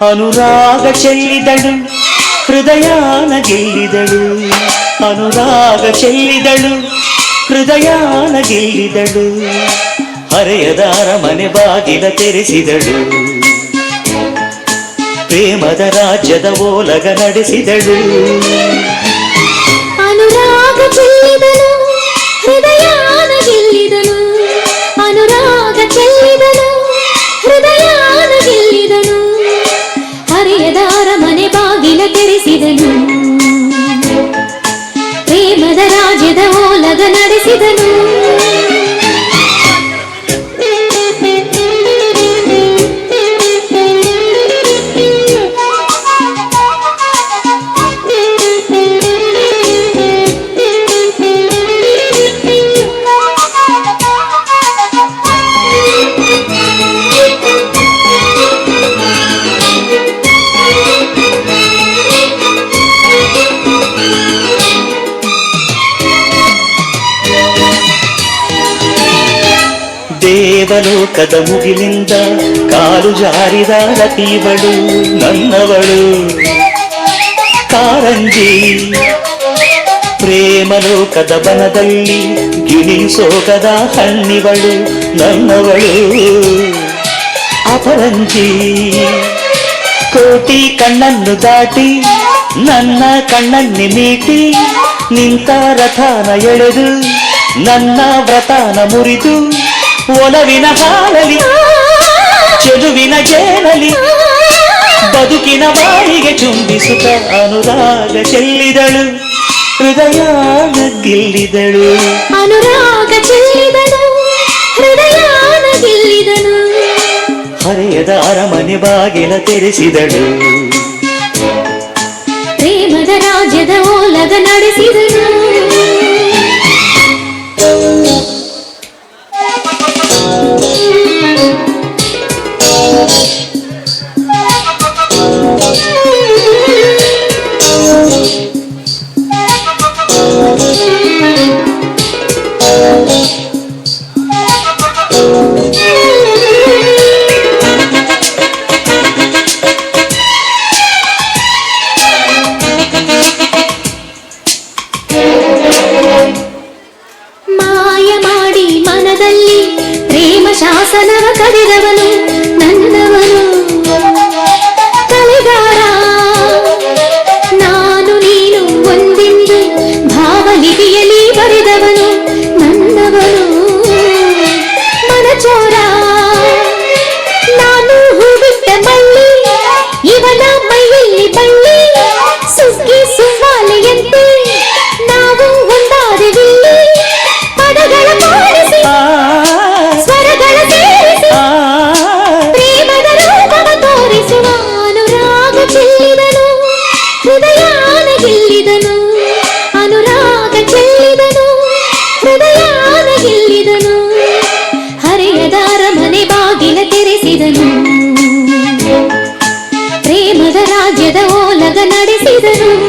ಅನುರಾಗ ಚೆಲ್ಲಿದಳು ಹೃದಯಾನ ಗೆಲ್ಲಿದಳು ಅನುರಾಗ ಚೆಲ್ಲಿದಳು ಹೃದಯಾನ ಗೆಲ್ಲಿದಳು ಹರೆಯದ ಅರಮನೆ ಬಾಗಿಲ ತೆರೆಸಿದಳು ಪ್ರೇಮದ ರಾಜ್ಯದ ಓಲಗ ನಡೆಸಿದಳು ಅನುರಾಗ ಚೆಲ್ಲಿದನು ಹೃದಯಾನ ಗೆಲ್ಲಿದನು ಅನುರಾಗ ಚೆಲ್ಲಿದನು ಹೃದಯಾನ ಗೆಲ್ಲಿದನು ಹರಿಯದ ಮನೆ ಬಾಗಿಲ ತೆರೆಸಿದನು ಪ್ರೇಮದ ರಾಜ್ಯದ ಓಲಗ ನಡೆಸಿದನು. ದೇವಲೋಕದ ಮುಗಿಲಿಂದ ಕಾಲು ಜಾರಿದ ರತಿವಳು ನನ್ನವಳು. ಕಾರಂಜಿ, ಪ್ರೇಮಲೋಕದ ಬನದಲ್ಲಿ ಗಿಣಿಸೋಗದ ಹಣ್ಣಿವಳು ನನ್ನವಳು. ಅಪರಂಜಿ, ಕೋಟಿ ಕಣ್ಣನ್ನು ದಾಟಿ ನನ್ನ ಕಣ್ಣನ್ನಿ ಮೀಟಿ ನಿಂತ ರಥಾನ ಎಳೆದು ನನ್ನ ವ್ರತಾನ ಮುರಿದು ಒಲವಿನ ಹಾಲಲಿ ಚೆಲುವಿನ ಜೇನಲಿ ಬದುಕಿನ ಬಾಯಿಗೆ ಚುಂಬಿಸುತ್ತ ಅನುರಾಗ ಚೆಲ್ಲಿದಳು ಹೃದಯಾನ ಗೆಲ್ಲಿದಳು ಅನುರಾಗ ಚೆಲ್ಲಿದಳು ಹೃದಯಾನ ಗೆಲ್ಲಿದನು ಹರೆಯದ ಅರಮನೆ ಬಾಗಿಲ ತೆರೆಸಿದಳು. ಪ್ರೇಮದ ರಾಜ್ಯದ ಓಲದ ನಡೆಸಿದನು ಶಾಸನವ ಕವಿದವನು ಅರಮನೆ ಬಾಗಿಲ ತೆರೆಸಿದನು. ಪ್ರೇಮದ ರಾಜ್ಯದ ಓಲಗ ನಡೆಸಿದನು.